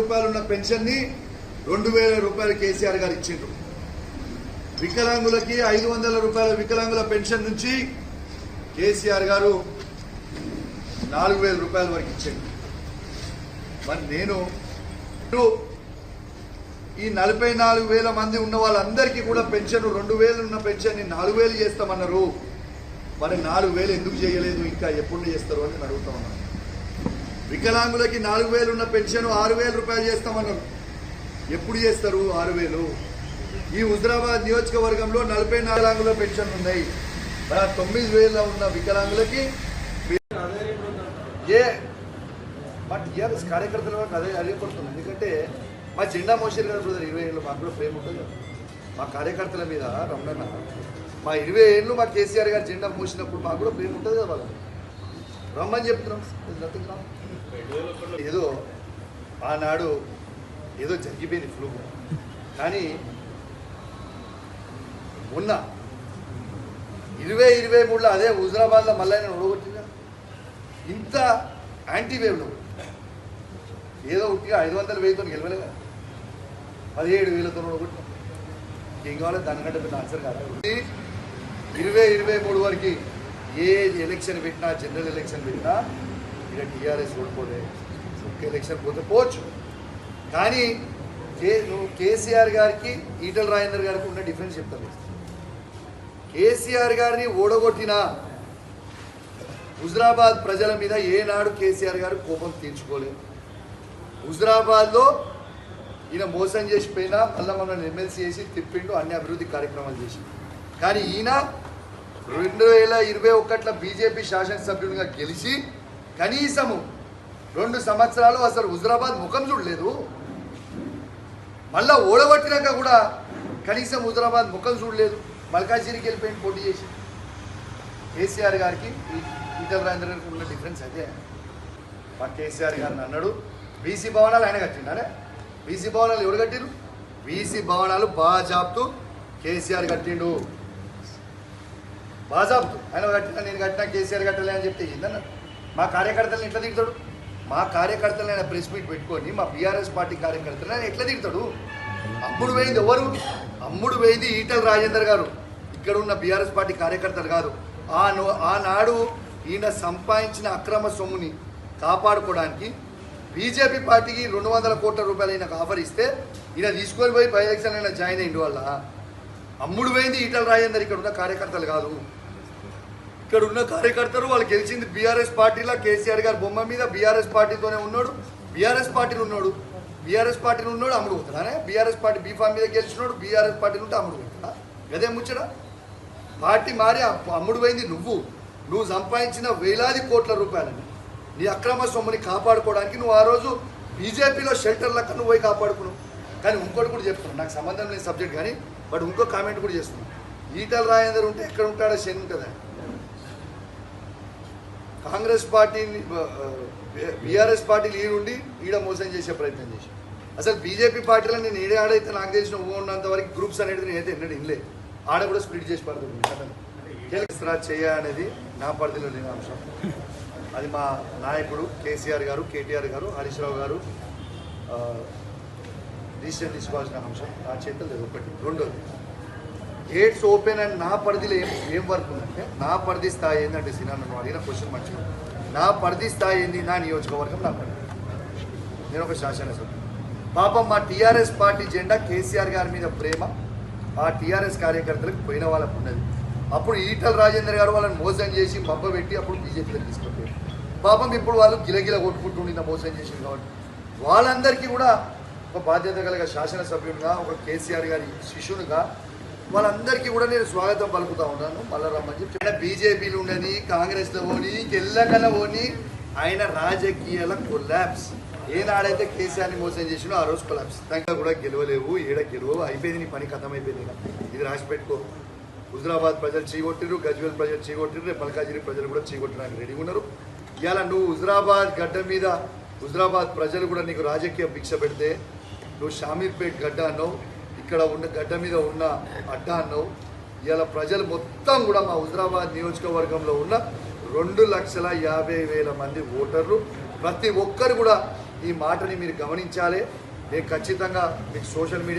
రూపాయలు ఉన్న పెన్షన్ని రెండు వేల రూపాయలు కేసీఆర్ గారు ఇచ్చిండ్రు. వికలాంగులకి ఐదు వందల రూపాయల వికలాంగుల పెన్షన్ నుంచి కేసీఆర్ గారు నాలుగు వేల రూపాయల వరకు ఇచ్చిండు మరి నేను ఈ నలభై నాలుగు వేల మంది ఉన్న వాళ్ళందరికీ కూడా పెన్షన్ రెండు వేలు ఉన్న పెన్షన్ని నాలుగు వేలు చేస్తామన్నారు. మరి నాలుగు వేలు ఎందుకు చేయలేదు? ఇంకా ఎప్పుడు చేస్తారు అని అడుగుతా ఉన్నాను. వికలాంగులకి నాలుగు వేలు ఉన్న పెన్షన్ ఆరు వేల రూపాయలు చేస్తామన్నారు ఎప్పుడు చేస్తారు ఆరు వేలు? ఈ హుజరాబాద్ నియోజకవర్గంలో నలభై నాలుగుల పెన్షన్ ఉన్నాయి. మరి ఆ తొమ్మిది వేల ఉన్న వికలాంగులకి ఏ మా టీఆర్ఎస్ కార్యకర్తల వరకు అదే అడిగపడుతుంది ఎందుకంటే మా జెండా మోసారు కదా బ్రదర్ ఇరవై ఏళ్ళు మాకు కూడా ప్రేమ ఉంటుంది కదా. మా కార్యకర్తల మీద రమణన్న మా ఇరవై ఏళ్ళు మా కేసీఆర్ గారు జెండా మోసినప్పుడు మాకు కూడా ప్రేమ ఉంటుంది కదా వాళ్ళకి. రమ్మని చెప్తున్నాం. There's. ఏదో ఆనాడు ఏదో జరిగిపోయింది ఫ్లూ కానీ ఉన్న ఇరవై ఇరవై మూడులో అదే హుజరాబాద్లో మళ్ళీ నేను ఓడగొట్టినా ఇంత యాంటీవేవ్లో ఏదో ఉట్టిగా ఐదు వందల వెయ్యితో గెలవలేగా పదిహేడు వేలతో ఓడగొట్టినా ఏం కావాలో దానికంటే పెద్ద ఆన్సర్ కాదు? ఇరవై ఇరవై మూడు వరకు ఏ ఎలక్షన్ పెట్టినా జనరల్ ఎలక్షన్ పెట్టినా ఇక టీఆర్ఎస్ ఓడిపోలే ఒక్క ఎలక్షన్ పోతే పోవచ్చు. కానీ కే నువ్వు కేసీఆర్ గారికి ఈటల రాజేందర్ గారికి ఉన్న డిఫరెన్స్ చెప్తాను. కేసీఆర్ గారిని ఓడగొట్టిన హుజరాబాద్ ప్రజల మీద ఏనాడు కేసీఆర్ గారు కోపం తీర్చుకోలేదు. హుజరాబాద్లో ఈయన మోసం చేసిపోయినా మళ్ళీ మనల్ని ఎమ్మెల్సీ చేసి తిప్పిండు అన్ని అభివృద్ధి కార్యక్రమాలు చేసి కానీ ఈయన రెండు వేల ఇరవై ఒకటిలో బీజేపీ శాసనసభ్యునిగా గెలిచి కనీసము రెండు సంవత్సరాలు అసలు హుజరాబాద్ ముఖం చూడలేదు. మళ్ళా ఓడగొట్టినాక కూడా కనీసం హుజరాబాద్ ముఖం చూడలేదు. మల్కాజిరికి వెళ్ళిపోయింది పోటీ చేసి కేసీఆర్ గారికి ఈటల రాజేంద్ర గారికి ఉన్న డిఫరెన్స్ అదే. మా కేసీఆర్ గారిని అన్నాడు బీసీ భవనాలు ఆయన కట్టిండారే బీసీ భవనాలు ఎవరు కట్టిరు బీసీ భవనాలు బాజాబ్తూ కేసీఆర్ కట్టిండు. బాజాబ్తు ఆయన కట్టినా నేను కట్టినా కేసీఆర్ కట్టలే అని చెప్తే ఏందన్న? మా కార్యకర్తలను ఎట్లా తిడతాడు? మా కార్యకర్తలను ఆయన ప్రెస్ మీట్ పెట్టుకొని మా బీఆర్ఎస్ పార్టీ కార్యకర్తలను ఆయన ఎట్లా తిడతాడు? అమ్ముడు వేయింది ఎవరు? అమ్ముడు వేయింది ఈటల రాజేందర్ గారు. ఇక్కడ ఉన్న బీఆర్ఎస్ పార్టీ కార్యకర్తలు కాదు. ఆ నో- ఆనాడు ఈయన సంపాదించిన అక్రమ సొమ్ముని కాపాడుకోవడానికి బీజేపీ పార్టీకి రెండు వందల కోట్ల రూపాయలు ఈయనకు ఆఫర్ ఇస్తే ఈయన తీసుకొని పోయి బై ఎలక్షన్ అయినా జాయిన్ అయ్యిండు వల్ల. అమ్ముడు పోయింది ఈటల రాజేందర్ ఇక్కడ ఉన్న కార్యకర్తలు కాదు. ఇక్కడ ఉన్న కార్యకర్తలు వాళ్ళు గెలిచింది బీఆర్ఎస్ పార్టీలో. కేసీఆర్ గారి బొమ్మ మీద బీఆర్ఎస్ పార్టీతోనే ఉన్నాడు. బీఆర్ఎస్ పార్టీలో ఉన్నాడు. బీఆర్ఎస్ పార్టీలో ఉన్నాడు అమ్ముడు పోతాడానే బీఆర్ఎస్ పార్టీ బీఫామ్ మీద గెలిచినాడు బీఆర్ఎస్ పార్టీని ఉంటే అమ్ముడు పోతాడా? అదే ముచ్చట? పార్టీ మారి అమ్ముడుపోయింది అమ్ముడు పోయింది నువ్వు. నువ్వు సంపాదించిన వేలాది కోట్ల రూపాయలని నీ అక్రమ సొమ్ముని కాపాడుకోవడానికి నువ్వు ఆ రోజు బీజేపీలో షెల్టర్ లెక్క నువ్వు పోయి కాపాడుకున్నావు. కానీ ఇంకోటి కూడా చెప్తున్నాను నాకు సంబంధం లేని సబ్జెక్ట్ కానీ బట్ ఇంకో కామెంట్ కూడా చేస్తున్నాను ఈటల రాజేందర్ ఉంటే ఎక్కడ ఉంటాడో శని ఉంటుందా? కాంగ్రెస్ పార్టీని బీఆర్ఎస్ పార్టీ లీడ్ ఉండి ఈడ మోసం చేసే ప్రయత్నం చేసి అసలు బీజేపీ పార్టీలో నేను ఈడే ఆడైతే నాకు తెలిసిన ఉన్నంత వరకు గ్రూప్స్ అనేది నేనైతే ఎన్నడూ ఇన్లే. ఆడ కూడా స్ప్లిట్ చేసి పడుతుంది కేసీఆర్ చేయ అనేది నా పరిధిలో లేని అంశం. అది మా నాయకుడు కేసీఆర్ గారు కేటీఆర్ గారు హరీష్ రావు గారు డిసిషన్ తీసుకోవాల్సిన అంశం. నా చేతులు లేదు ఒకటి. రెండోది గేట్స్ ఓపెన్ అండ్ నా పరిధిలో ఏం ఏం వర్క్ ఉందంటే నా పరిధి స్థాయి ఏంటంటే సినిమా నన్ను అడిగిన క్వశ్చన్ మంచిగా నా పరిధి స్థాయి ఏంది? నా నియోజకవర్గం నా పరిధి. నేను ఒక శాసనసభ్యుడు పాపం మా టీఆర్ఎస్ పార్టీ జెండా కేసీఆర్ గారి మీద ప్రేమ. ఆ టీఆర్ఎస్ కార్యకర్తలకు పోయిన వాళ్ళకు ఉన్నది. అప్పుడు ఈటల రాజేందర్ గారు వాళ్ళని మోసం చేసి మబ్బ పెట్టి అప్పుడు బీజేపీలో తీసుకుపోయారు పాపం ఇప్పుడు వాళ్ళు గిలగిల కొట్టుకుంటుండిన మోసం చేసింది కాబట్టి. వాళ్ళందరికీ కూడా ఒక బాధ్యత కలిగ శాసనసభ్యునిగా ఒక కేసీఆర్ గారి శిష్యునిగా వాళ్ళందరికీ కూడా నేను స్వాగతం పలుకుతా ఉన్నాను మళ్ళా రమ్మని చెప్పి బీజేపీలు ఉండని కాంగ్రెస్లో పోని తెల్లకల పోని ఆయన రాజకీయాల కొలాబ్స్ ఏనాడైతే కేసీఆర్ని మోసం చేసినో ఆ రోజు కొలాబ్స్ ఇంకా కూడా గెలవలేవు ఏడ గెలవవు అయిపోయింది నీ పని కథం అయిపోయింది ఇది రాసి పెట్టుకో. హుజరాబాద్ ప్రజలు చీగొట్టిరు గజ్వేల్ ప్రజలు చీగొట్టిరు రేపు మల్కాజిరి ప్రజలు కూడా చీగొట్టడానికి రెడీగా ఉన్నారు. ఇవాళ నువ్వు హుజరాబాద్ గడ్డ మీద హుజరాబాద్ ప్రజలు కూడా నీకు రాజకీయ భిక్ష పెడితే నువ్వు షామీర్పేట్ గడ్డ అన్నావు. ఇక్కడ ఉన్న గడ్డ మీద ఉన్న అడ్డ అన్నావు ఇవాళ ప్రజలు మొత్తం కూడా మా హుజరాబాద్ నియోజకవర్గంలో ఉన్న రెండు లక్షల యాభై వేల మంది ఓటర్లు. ప్రతి ఒక్కరు కూడా ఈ మాటని మీరు గమనించాలి. నేను ఖచ్చితంగా మీకు సోషల్ మీడియా